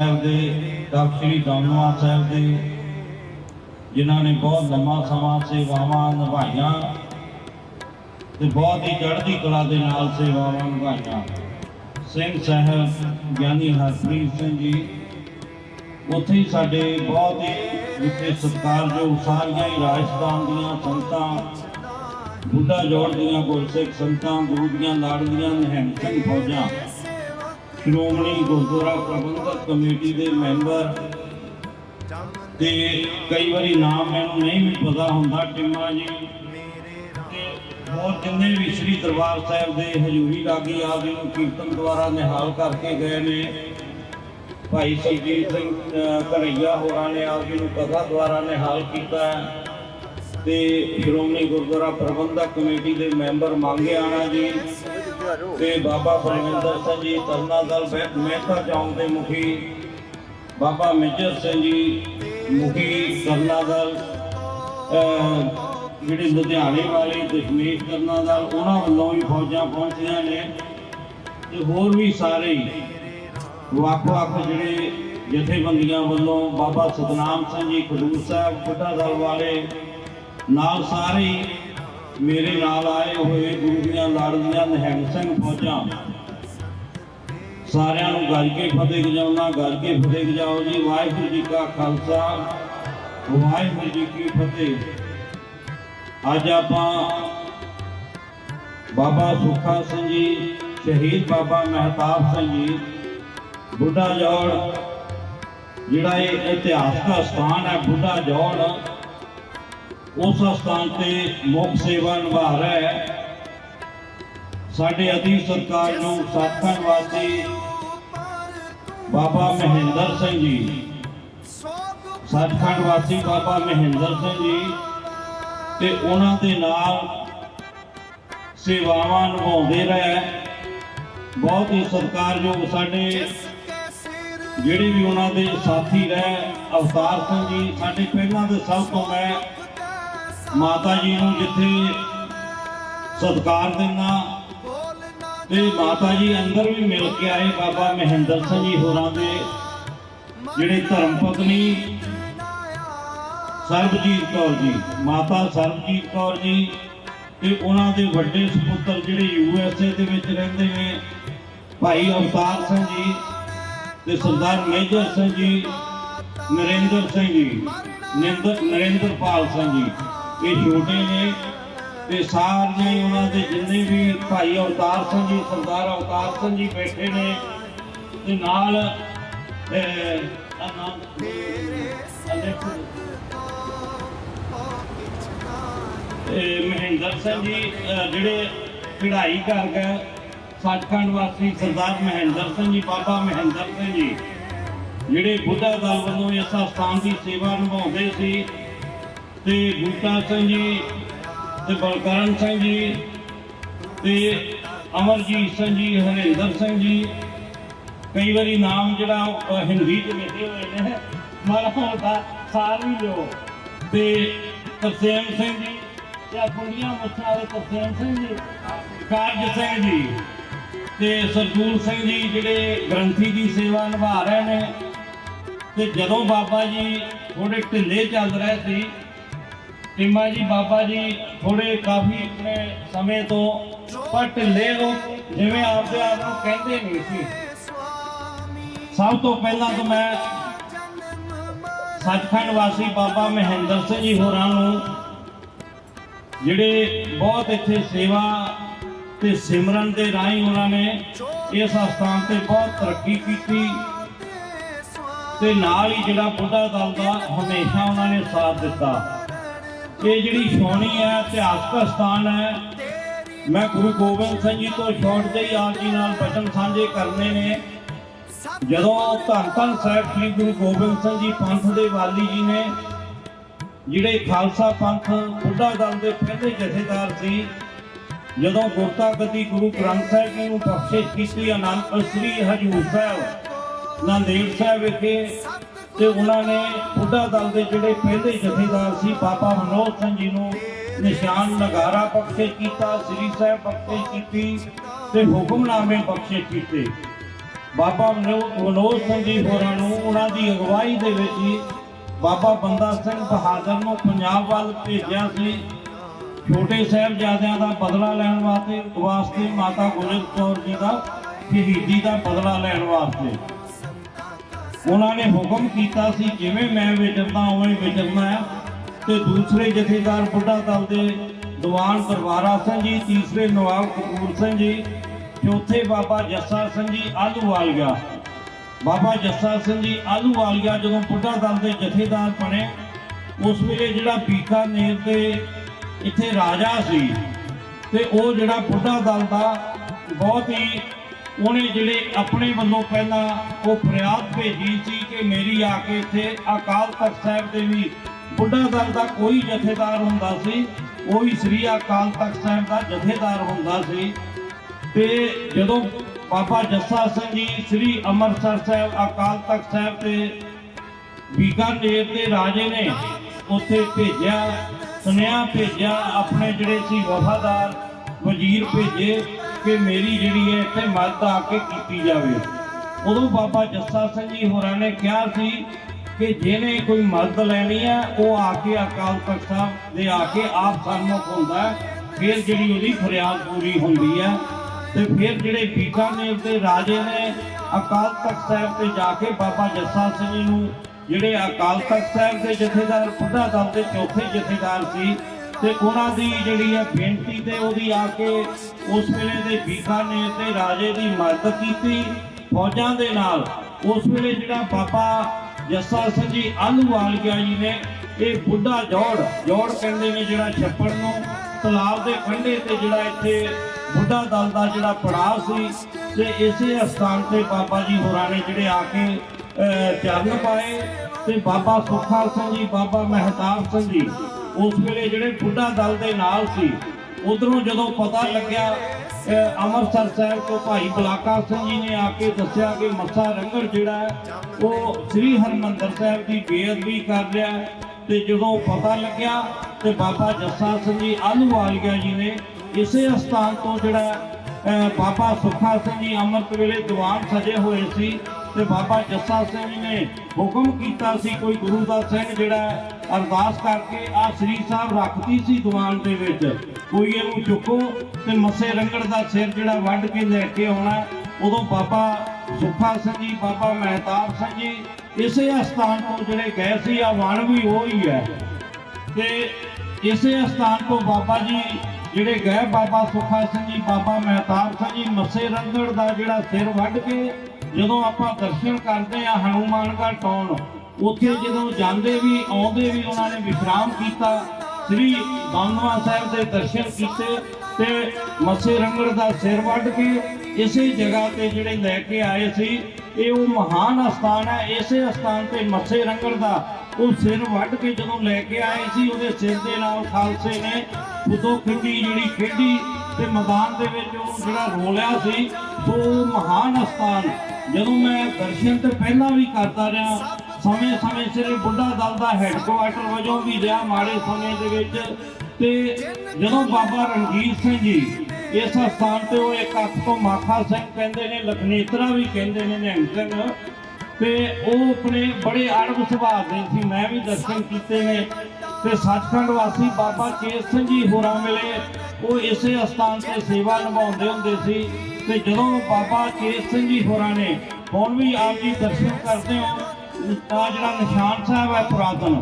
ਸਾਹਿਬ ਦੇ ਡਾਕਟਰ ਸ੍ਰੀ ਦਮਦਮਾ ਸਾਹਿਬ ਦੇ, ਜਿਨ੍ਹਾਂ ਨੇ ਬਹੁਤ ਲੰਮਾ ਸਮਾਂ ਸੇਵਾਵਾਂ ਨਿਭਾਈਆਂ ਤੇ ਬਹੁਤ ਹੀ ਚੜ੍ਹਦੀ ਕਲਾ ਦੇ ਨਾਲ ਸੇਵਾਵਾਂ ਨਿਭਾਈਆਂ। ਸਿੰਘ ਸਾਹਿਬ ਗਿਆਨੀ ਹਰਪ੍ਰੀਤ ਸਿੰਘ ਜੀ, ਉੱਥੇ ਹੀ ਸਾਡੇ ਬਹੁਤ ਹੀ ਜਿੱਥੇ ਸਤਿਕਾਰਯੋਗ ਸਾਰੀਆਂ ਹੀ ਰਾਜਸਥਾਨ ਦੀਆਂ ਸੰਤਾਂ, ਬੁੱਢਾ ਜੋੜ ਦੀਆਂ ਗੁਰਸਿੱਖ ਸੰਤਾਂ, ਗੁਰੂ ਦੀਆਂ ਲਾੜਲੀਆਂ ਨਿਹੰਗ ਸਿੰਘ ਫੌਜਾਂ ਸ਼੍ਰੋਮਣੀ ਗੁਰਦੁਆਰਾ ਪ੍ਰਬੰਧਕ ਕਮੇਟੀ ਦੇ ਮੈਂਬਰ ਤੇ ਕਈ ਵਾਰੀ ਨਾਮ ਮੈਨੂੰ ਨਹੀਂ ਵੀ ਪਤਾ ਹੁੰਦਾ ਟਿੰਮਾ ਜੀ। ਹੋਰ ਜਿੰਨੇ ਵੀ ਸ੍ਰੀ ਦਰਬਾਰ ਸਾਹਿਬ ਦੇ ਹਜੂਰੀ ਲਾਗੀ ਆਪ ਜੀ ਨੂੰ ਕੀਰਤਨ ਦੁਆਰਾ ਨਿਹਾਲ ਕਰਕੇ ਗਏ ਨੇ ਭਾਈ ਸੁਰਜੀਤ ਸਿੰਘ ਅਹ, ਹੋਰਾਂ ਨੇ ਆਪ ਜੀ ਨੂੰ ਕਥਾ ਦੁਆਰਾ ਨਿਹਾਲ ਕੀਤਾ ਹੈ। ਤੇ ਸ਼੍ਰੋਮਣੀ ਗੁਰਦੁਆਰਾ ਪ੍ਰਬੰਧਕ ਕਮੇਟੀ ਦੇ ਮੈਂਬਰ ਮੰਗਿਆਣਾ ਜੀ। ਤੇ ਬਾਬਾ ਬਲਵਿੰਦਰ ਸਿੰਘ ਜੀ ਤਰਨਾ ਦਲ ਮਹਿ- ਮਹਿਤਾ ਚੌਂਕ ਦੇ ਮੁਖੀ ਬਾਬਾ ਮੇਜਰ ਸਿੰਘ ਜੀ ਮੁਖੀ ਕਰਨਾ ਦਲ ਜਿਹੜੇ ਲੁਧਿਆਣੇ ਵਾਲੇ ਦਸ਼ਮੇਸ਼ ਕਰਨਾ ਦਲ ਉਹਨਾਂ ਵੱਲੋਂ ਵੀ ਫੌਜਾਂ ਪਹੁੰਚੀਆਂ ਨੇ ਤੇ ਹੋਰ ਵੀ ਸਾਰੇ ਵੱਖ-ਵੱਖ ਜਿਹੜੇ ਜਥੇਬੰਦੀਆਂ ਵੱਲੋਂ ਬਾਬਾ ਸਤਨਾਮ ਸਿੰਘ ਜੀ, ਖਡੂਰ ਸਾਹਿਬ ਬੁੱਢਾ ਦਲ ਵਾਲੇ ਨਾਲ ਸਾਰੇ ਮੇਰੇ ਨਾਲ ਆਏ ਹੋਏ ਗੁਰੂ ਦੀਆਂ ਲਾੜਲੀਆਂ ਨਿਹੰਗ ਸਿੰਘ ਫੌਜਾਂ। ਸਾਰਿਆਂ ਨੂੰ ਗੱਜ ਕੇ ਫਤਿਹ ਗਜਾਉਣਾ ਗੱਜ ਕੇ ਫਤਿਹ ਗਜਾਓ ਜੀ। ਵਾਹਿਗੁਰੂ ਜੀ ਕਾ ਖਾਲਸਾ, ਵਾਹਿਗੁਰੂ ਜੀ ਕੀ ਫਤਿਹ। ਅੱਜ ਆਪਾਂ ਬਾਬਾ ਸੁੱਖਾ ਸਿੰਘ ਜੀ, ਸ਼ਹੀਦ ਬਾਬਾ ਮਹਿਤਾਬ ਸਿੰਘ ਜੀ, ਬੁੱਢਾ ਜੋੜ, ਜਿਹੜਾ ਇਹ ਇਤਿਹਾਸਕ ਸਥਾਨ ਹੈ, ਬੁੱਢਾ ਜੋੜ ਉਸ ਸਥਾਨ ਤੇ ਮੁੱਖ ਸੇਵਾ ਨਿਭਾ ਰਿਹਾ ਹੈ। ਸਾਡੇ ਅਧੀਨ ਸਰਕਾਰ ਨੂੰ ਸਤਖੰਡ ਵਾਸੀ ਬਾਬਾ ਮਹਿੰਦਰ ਸਿੰਘ ਜੀ। ਸਤਖੰਡ ਵਾਸੀ ਬਾਬਾ ਮਹਿੰਦਰ ਸਿੰਘ ਜੀ ਤੇ ਉਹਨਾਂ ਦੇ ਨਾਲ ਸੇਵਾਵਾਂ ਨਿਭਾਉਂਦੇ ਰਹੇ ਬਹੁਤ ਹੀ ਸਤਿਕਾਰਯੋਗ ਸਾਡੇ ਜਿਹੜੇ ਵੀ ਉਹਨਾਂ ਦੇ ਸਾਥੀ ਰਹੇ, ਅਵਤਾਰ ਸਿੰਘ ਜੀ, ਸਾਡੇ ਪਹਿਲਾਂ ਦੇ ਸਭ ਤੋਂ ਮੈਂ ਮਾਤਾ ਜੀ ਨੂੰ ਜਿੱਥੇ ਸਤਿਕਾਰ ਦਿੰਦਾ, ਤੇ ਮਾਤਾ ਜੀ ਅੰਦਰ ਵੀ ਮਿਲ ਕੇ ਆਏ ਬਾਬਾ ਮਹਿੰਦਰ ਸਿੰਘ ਜੀ ਹੋਰਾਂ ਦੇ, ਜਿਹੜੇ ਧਰਮ ਪਤਨੀ ਸਰਬਜੀਤ ਕੌਰ ਜੀ, ਮਾਤਾ ਸਰਬਜੀਤ ਕੌਰ ਜੀ, ਤੇ ਉਹਨਾਂ ਦੇ ਵੱਡੇ ਸੁਪੁੱਤਰ ਜਿਹੜੇ ਯੂ ਐਸ ਏ ਦੇ ਵਿੱਚ ਰਹਿੰਦੇ ਨੇ, ਭਾਈ ਅਵਤਾਰ ਸਿੰਘ ਜੀ ਤੇ ਸਰਦਾਰ ਮੇਜਰ ਸਿੰਘ ਜੀ, ਨਰਿੰਦਰ ਸਿੰਘ ਜੀ ਨਰਿੰਦਰ ਨਰਿੰਦਰਪਾਲ ਸਿੰਘ ਜੀ। ਇਹ ਛੋਟੇ ਨੇ ਤੇ ਸਾਰੇ ਉਹਨਾਂ ਦੇ ਜਿੰਨੇ ਵੀ ਭਾਈ ਅਵਤਾਰ ਸਿੰਘ ਜੀ ਸਰਦਾਰ ਅਵਤਾਰ ਸਿੰਘ ਜੀ ਬੈਠੇ ਨੇ ਤੇ ਨਾਲ ਅਹ, ਨਾਮ ਮਹਿੰਦਰ ਸਿੰਘ ਜੀ ਜਿਹੜੇ ਚੜਾਈ ਕਰ ਗਏ ਸੱਚਖੰਡ ਵਾਸੀ ਸਰਦਾਰ ਮਹਿੰਦਰ ਸਿੰਘ ਜੀ ਬਾਬਾ ਮਹਿੰਦਰ ਸਿੰਘ ਜੀ ਜਿਹੜੇ ਬੁੱਢਾ ਦਲ ਵੱਲੋਂ ਇਸ ਸਥਾਨ ਦੀ ਸੇਵਾ ਨਿਭਾਉਂਦੇ ਸੀ ਤੇ ਬੂਟਾ ਸਿੰਘ ਜੀ ਤੇ ਬਲਕਰਨ ਸਿੰਘ ਜੀ ਤੇ ਅਮਰਜੀਤ ਸਿੰਘ ਜੀ, ਹਰਿੰਦਰ ਸਿੰਘ ਜੀ। ਕਈ ਵਾਰੀ ਨਾਮ ਜਿਹੜਾ ਹਿੰਦੀ ਚ ਲਿਖੇ ਹੋਏ ਨੇ। ਮਾਰਾ ਹੋਦਾ ਸਾਰ ਵੀ ਲਿਓ ਤੇ ਤਰਸੇਮ ਸਿੰਘ ਜੀ ਤੇ ਕੁੰਡੀਆਂ ਮੁੱਛਾਂ ਦੇ ਤਰਸੇਮ ਸਿੰਘ ਜੀ, ਕਾਰਜ ਸਿੰਘ ਜੀ ਤੇ ਸਰਦੂਲ ਸਿੰਘ ਜੀ ਜਿਹੜੇ ਗ੍ਰੰਥੀ ਦੀ ਸੇਵਾ ਨਿਭਾ ਰਹੇ ਨੇ। ਤੇ ਜਦੋਂ ਬਾਬਾ ਜੀ ਥੋੜੇ ਢਿੱਲੇ ਚੱਲ ਰਹੇ ਸੀ ਟਿੰਮਾ ਜੀ, ਬਾਬਾ ਜੀ ਥੋੜੇ ਕਾਫੀ ਸਮੇਂ ਤੋਂ ਪਰ ਢਿੱਲੇ ਉਹ ਜਿਵੇਂ ਆਪਦੇ ਆਪ ਨੂੰ ਕਹਿੰਦੇ ਨਹੀਂ ਸੀ। ਸਭ ਤੋਂ ਪਹਿਲਾਂ ਤਾਂ ਮੈਂ ਸੱਚਖੰਡ ਵਾਸੀ ਬਾਬਾ ਮਹਿੰਦਰ ਸਿੰਘ ਜੀ ਹੋਰਾਂ ਨੂੰ, ਜਿਹੜੇ ਬਹੁਤ ਇੱਥੇ ਸੇਵਾ ਤੇ ਸਿਮਰਨ ਦੇ ਰਾਹੀਂ ਉਹਨਾਂ ਨੇ ਇਸ ਸਥਾਨ ਤੇ ਬਹੁਤ ਤਰੱਕੀ ਕੀਤੀ ਤੇ ਨਾਲ ਹੀ ਜਿਹੜਾ ਬੁੱਢਾ ਦਲ ਦਾ ਹਮੇਸ਼ਾ ਉਹਨਾਂ ਨੇ ਸਾਥ ਦਿੱਤਾ। ਇਹ ਜਿਹੜੀ ਸੋਹਣੀ ਹੈ, ਇਤਿਹਾਸਕ ਸਥਾਨ ਹੈ। ਮੈਂ ਗੁਰੂ ਗੋਬਿੰਦ ਸਿੰਘ ਜੀ ਤੋਂ ਛੋਟ ਜਿਹੀ ਆਪ ਜੀ ਨਾਲ ਬਚਨ ਸਾਂਝੇ ਕਰਨੇ ਨੇ। ਜਦੋਂ ਧੰਨ ਧੰਨ ਸਾਹਿਬ ਸ੍ਰੀ ਗੁਰੂ ਗੋਬਿੰਦ ਸਿੰਘ ਜੀ ਪੰਥ ਦੇ ਵਾਲੀ ਜੀ ਨੇ, ਜਿਹੜੇ ਖਾਲਸਾ ਪੰਥ ਬੁੱਢਾ ਦਲ ਦੇ ਪਹਿਲੇ ਜਥੇਦਾਰ ਸੀ, ਜਦੋਂ ਗੁਰਤਾ ਗੱਦੀ ਗੁਰੂ ਗ੍ਰੰਥ ਸਾਹਿਬ ਜੀ ਨੂੰ ਬਖਸ਼ਿਸ਼ ਕੀਤੀ ਅਨੰਦ ਸ੍ਰੀ ਹਜੂਰ ਸਾਹਿਬ, ਨਾਂਦੇੜ ਸਾਹਿਬ ਵਿਖੇ ਤੇ ਉਹਨਾਂ ਨੇ ਬੁੱਢਾ ਦਲ ਦੇ ਜਿਹੜੇ ਪਹਿਲੇ ਜਥੇਦਾਰ ਸੀ, ਬਾਬਾ ਮਨੋਜ ਸਿੰਘ ਜੀ ਨੂੰ ਨਿਸ਼ਾਨ ਨਗਾਰਾ ਬਖਸ਼ੇ ਕੀਤਾ, ਸ੍ਰੀ ਸਾਹਿਬ ਬਖਸ਼ੇ ਕੀਤੀ ਤੇ ਹੁਕਮਨਾਮੇ ਬਖਸ਼ੇ ਕੀਤੇ। ਬਾਬਾ ਮਨੋਜ ਸਿੰਘ ਜੀ ਹੋਰਾਂ ਨੂੰ ਉਹਨਾਂ ਦੀ ਅਗਵਾਈ ਦੇ ਵਿੱਚ ਹੀ ਬਾਬਾ ਬੰਦਾ ਸਿੰਘ ਬਹਾਦਰ ਨੂੰ ਪੰਜਾਬ ਵੱਲ ਭੇਜਿਆ ਸੀ। ਛੋਟੇ ਸਾਹਿਬਜ਼ਾਦਿਆਂ ਦਾ ਬਦਲਾ ਲੈਣ ਵਾਸਤੇ ਵਾਸਤੇ ਮਾਤਾ ਗੁਜਰ ਕੌਰ ਜੀ ਦਾ ਸ਼ਹੀਦੀ ਦਾ ਬਦਲਾ ਲੈਣ ਵਾਸਤੇ। ਉਹਨਾਂ ਨੇ ਹੁਕਮ ਕੀਤਾ ਸੀ, ਜਿਵੇਂ ਮੈਂ ਵਿਚਰਦਾ ਉਵੇਂ ਵਿਚਰਨਾ ਹੈ ਤੇ ਦੂਸਰੇ ਜਥੇਦਾਰ ਬੁੱਢਾ ਦਲ ਦੇ ਦੀਵਾਨ ਦਰਬਾਰਾ ਸਿੰਘ ਜੀ, ਤੀਸਰੇ ਨਵਾਬ ਕਪੂਰ ਸਿੰਘ ਜੀ, ਚੌਥੇ ਬਾਬਾ ਜੱਸਾ ਸਿੰਘ ਜੀ, ਆਲੂਵਾਲੀਆ। ਬਾਬਾ ਜੱਸਾ ਸਿੰਘ ਜੀ, ਆਲੂਵਾਲੀਆ ਜਦੋਂ ਬੁੱਢਾ ਦਲ ਦੇ ਜਥੇਦਾਰ ਬਣੇ, ਉਸ ਵੇਲੇ ਜਿਹੜਾ ਬੀਕਾਨੇਰ ਦੇ ਇੱਥੇ ਰਾਜਾ ਸੀ, ਤੇ ਉਹ ਜਿਹੜਾ ਬੁੱਢਾ ਦਲ ਦਾ ਬਹੁਤ ਹੀ ਉਹਨੇ ਜਿਹੜੇ ਆਪਣੇ ਵੱਲੋਂ ਪਹਿਲਾਂ ਉਹ ਫਰਿਆਦ ਭੇਜੀ ਸੀ ਕਿ ਮੇਰੀ ਆ ਕੇ ਇੱਥੇ ਅਕਾਲ ਤਖਤ ਸਾਹਿਬ ਦੇ ਵੀ ਬੁੱਢਾ ਦਲ ਦਾ ਕੋਈ ਜਥੇਦਾਰ ਹੁੰਦਾ ਸੀ, ਉਹੀ ਸ੍ਰੀ ਅਕਾਲ ਤਖਤ ਸਾਹਿਬ ਦਾ ਜਥੇਦਾਰ ਹੁੰਦਾ ਸੀ। ਤੇ ਜਦੋਂ ਬਾਬਾ ਜੱਸਾ ਸਿੰਘ ਜੀ ਸ੍ਰੀ ਅੰਮ੍ਰਿਤਸਰ ਸਾਹਿਬ, ਅਕਾਲ ਤਖਤ ਸਾਹਿਬ ਤੇ ਬੀਕਾਨੇਰ ਦੇ ਰਾਜੇ ਨੇ ਉੱਥੇ ਭੇਜਿਆ, ਸੁਨੇਹਾ ਭੇਜਿਆ, ਆਪਣੇ ਜਿਹੜੇ ਸੀ ਵਫਾਦਾਰ ਵਜ਼ੀਰ ਭੇਜੇ ਕਿ ਮੇਰੀ ਜਿਹੜੀ ਹੈ ਇੱਥੇ ਮਦਦ ਆ ਕੇ ਕੀਤੀ ਜਾਵੇ। ਉਦੋਂ ਬਾਬਾ ਜੱਸਾ ਸਿੰਘ ਜੀ ਹੋਰਾਂ ਨੇ ਕਿਹਾ ਸੀ ਕਿ ਜਿਹਨੇ ਕੋਈ ਮਦਦ ਲੈਣੀ ਹੈ ਉਹ ਆ ਕੇ ਅਕਾਲ ਤਖਤ ਸਾਹਿਬ ਦੇ ਆ ਕੇ ਆਪ ਸਨਮੁਖ ਹੁੰਦਾ ਫਿਰ ਜਿਹੜੀ ਉਹਦੀ ਫਰਿਆਦ ਪੂਰੀ ਹੁੰਦੀ ਹੈ ਤੇ ਫਿਰ ਜਿਹੜੇ ਬੀਕਾਨੇਰ ਦੇ ਰਾਜੇ ਨੇ ਅਕਾਲ ਤਖਤ ਸਾਹਿਬ ਤੇ ਜਾ ਕੇ ਬਾਬਾ ਜੱਸਾ ਸਿੰਘ ਜੀ ਨੂੰ ਜਿਹੜੇ ਅਕਾਲ ਤਖਤ ਸਾਹਿਬ ਦੇ ਜਥੇਦਾਰ ਬੁੱਢਾ ਦਲ ਦੇ ਚੌਥੇ ਜਥੇਦਾਰ ਸੀ ਤੇ ਉਹਨਾਂ ਦੀ ਜਿਹੜੀ ਹੈ ਬੇਨਤੀ ਤੇ ਉਹਦੀ ਆ ਕੇ ਉਸ ਵੇਲੇ ਦੇ ਬੀਕਾਨੇਰ ਦੇ ਰਾਜੇ ਦੀ ਮਦਦ ਕੀਤੀ। ਫੌਜਾਂ ਦੇ ਨਾਲ ਉਸ ਵੇਲੇ ਜਿਹੜਾ ਬਾਬਾ ਜੱਸਾ ਸਿੰਘ ਜੀ ਆਲੂਵਾਲੀਆ ਜੀ ਨੇ ਇਹ ਬੁੱਢਾ ਜੋੜ ਜੋੜ ਕਹਿੰਦੇ ਨੇ ਜਿਹੜਾ ਛੱਪੜ ਨੂੰ ਤਲਾਬ ਦੇ ਕੰਢੇ ਤੇ ਜਿਹੜਾ ਇੱਥੇ ਬੁੱਢਾ ਦਲ ਦਾ ਜਿਹੜਾ ਪੜਾਅ ਸੀ ਤੇ ਇਸੇ ਸਥਾਨ ਤੇ ਬਾਬਾ ਜੀ ਹੋਰਾਂ ਨੇ ਜਿਹੜੇ ਆ ਕੇ ਅਹ, ਚਰਨ ਪਾਏ ਤੇ ਬਾਬਾ ਸੁਖਾ ਸਿੰਘ ਜੀ ਬਾਬਾ ਮਹਿਤਾਬ ਸਿੰਘ ਜੀ ਉਸ ਵੇਲੇ ਜਿਹੜੇ ਬੁੱਢਾ ਦਲ ਦੇ ਨਾਲ ਸੀ ਉਧਰੋਂ ਜਦੋਂ ਪਤਾ ਲੱਗਿਆ ਅਹ, ਅੰਮ੍ਰਿਤਸਰ ਸਾਹਿਬ ਤੋਂ ਭਾਈ ਬਲਾਕਾ ਸਿੰਘ ਜੀ ਨੇ ਆ ਕੇ ਦੱਸਿਆ ਕਿ ਮੱਸਾ ਰੰਗੜ ਜਿਹੜਾ ਹੈ ਉਹ ਸ੍ਰੀ ਹਰਮੰਦਰ ਸਾਹਿਬ ਦੀ ਬੇਅਦਬੀ ਕਰ ਰਿਹਾ ਹੈ। ਤੇ ਜਦੋਂ ਪਤਾ ਲੱਗਿਆ ਤੇ ਬਾਬਾ ਜੱਸਾ ਸਿੰਘ ਜੀ ਆਲੂਵਾਲੀਆ ਜੀ ਨੇ ਇਸੇ ਅਸਥਾਨ ਤੋਂ ਜਿਹੜਾ ਬਾਬਾ ਸੁਖਾ ਸਿੰਘ ਜੀ ਅੰਮ੍ਰਿਤ ਵੇਲੇ ਦੀਵਾਨ ਸਜੇ ਹੋਏ ਸੀ। ਤੇ ਬਾਬਾ ਜੱਸਾ ਸਿੰਘ ਜੀ ਨੇ ਹੁਕਮ ਕੀਤਾ ਸੀ, ਕੋਈ ਗੁਰੂ ਦਾ ਸਿੰਘ ਜਿਹੜਾ ਅਰਦਾਸ ਕਰਕੇ ਆ ਸ੍ਰੀ ਸਾਹਿਬ ਰੱਖਤੀ ਸੀ ਦੀਵਾਨ ਦੇ ਵਿੱਚ। ਕੋਈ ਇਹਨੂੰ ਚੁੱਕੋ ਤੇ ਮੱਸੇ ਰੰਗੜ ਦਾ ਸਿਰ ਜਿਹੜਾ ਵੱਢ ਕੇ ਲੈ ਕੇ ਆਉਣਾ, ਉਦੋਂ ਬਾਬਾ ਸੁੱਖਾ ਸਿੰਘ ਜੀ, ਬਾਬਾ ਮਹਿਤਾਬ ਸਿੰਘ ਜੀ, ਇਸੇ ਅਸਥਾਨ ਤੋਂ ਜਿਹੜੇ ਗਏ ਸੀ, ਆ ਵਣ ਵੀ ਉਹ ਹੀ ਹੈ। ਤੇ ਇਸੇ ਅਸਥਾਨ ਤੋਂ ਬਾਬਾ ਜੀ ਜਿਹੜੇ ਗਏ, ਬਾਬਾ ਸੁਖਾ ਸਿੰਘ ਜੀ, ਬਾਬਾ ਮਹਿਤਾਬ ਸਿੰਘ ਜੀ, ਮੱਸੇ ਰੰਗੜ ਦਾ ਜਿਹੜਾ ਸਿਰ ਵੱਢ ਕੇ ਜਦੋਂ ਆਪਾਂ ਦਰਸ਼ਨ ਕਰਦੇ ਆ ਹਨੂਮਾਨਗੜ੍ਹ ਟਾਉਣ ਉੱਥੇ ਜਦੋਂ ਜਾਂਦੇ ਵੀ, ਆਉਂਦੇ ਵੀ ਉਹਨਾਂ ਨੇ ਵਿਸ਼ਰਾਮ ਕੀਤਾ, ਸ੍ਰੀ ਦਮਦਮਾ ਸਾਹਿਬ ਦੇ ਦਰਸ਼ਨ ਕੀਤੇ ਤੇ ਮੱਸੇ ਰੰਗੜ ਦਾ ਸਿਰ ਵੱਢ ਕੇ ਇਸੇ ਜਗ੍ਹਾ ਤੇ ਜਿਹੜੇ ਲੈ ਕੇ ਆਏ ਸੀ, ਇਹ ਉਹ ਮਹਾਨ ਅਸਥਾਨ ਹੈ, ਇਸੇ ਅਸਥਾਨ ਤੇ ਮੱਸੇ ਰੰਗੜ ਦਾ ਉਹ ਸਿਰ ਵੱਢ ਕੇ ਜਦੋਂ ਲੈ ਕੇ ਆਏ ਸੀ, ਉਹਦੇ ਸਿਰ ਦੇ ਨਾਲ ਖਾਲਸੇ ਨੇ ਉਦੋਂ ਖੇਡੀ ਜਿਹੜੀ ਖੇਡੀ ਤੇ ਮੈਦਾਨ ਦੇ ਵਿੱਚ ਉਹ ਜਿਹੜਾ ਰੋਲਿਆ ਸੀ ਉਹ ਮਹਾਨ ਅਸਥਾਨ ਜਦੋਂ ਮੈਂ ਦਰਸ਼ਨ ਤੇ ਪਹਿਲਾਂ ਵੀ ਕਰਦਾ ਰਿਹਾ ਸਮੇਂ ਸਮੇਂ ਸਿਰ ਬੁੱਢਾ ਦਲ ਦਾ ਹੈੱਡਕੁਆਰਟਰ ਵਜੋਂ ਵੀ ਰਿਹਾ ਮਾੜੇ ਸਮੇਂ ਦੇ ਵਿੱਚ। ਤੇ ਜਦੋਂ ਬਾਬਾ ਰਣਜੀਤ ਸਿੰਘ ਜੀ ਇਸ ਸਥਾਨ ਤੇ ਉਹ ਇੱਕ ਅੱਖ ਤੋਂ ਮਾਖਾ ਸਿੰਘ ਕਹਿੰਦੇ ਨੇ ਲਖਨੇਤਰਾ ਵੀ ਕਹਿੰਦੇ ਨੇ ਨਿਹੰਗ। ਸਿੰਘ ਤੇ ਉਹ ਆਪਣੇ ਬੜੇ ਅੜਬ ਸੁਭਾਅ ਦੇ ਸੀ ਮੈਂ ਵੀ ਦਰਸ਼ਨ ਕੀਤੇ ਨੇ। ਤੇ ਸੱਚਖੰਡ ਵਾਸੀ ਬਾਬਾ ਚੇਤ ਸਿੰਘ ਜੀ ਹੋਰਾਂ ਵੇਲੇ ਉਹ ਇਸੇ ਸਥਾਨ ਤੇ ਸੇਵਾ ਨਿਭਾਉਂਦੇ ਹੁੰਦੇ ਸੀ। ਤੇ ਜਦੋਂ ਬਾਬਾ ਚੇਤ ਸਿੰਘ ਜੀ ਹੋਰਾਂ ਨੇ ਹੁਣ ਵੀ ਆਪ ਜੀ ਦਰਸ਼ਨ ਕਰਦੇ ਹੋ, ਤਾਂ ਜਿਹੜਾ ਨਿਸ਼ਾਨ ਸਾਹਿਬ ਹੈ ਪੁਰਾਤਨ,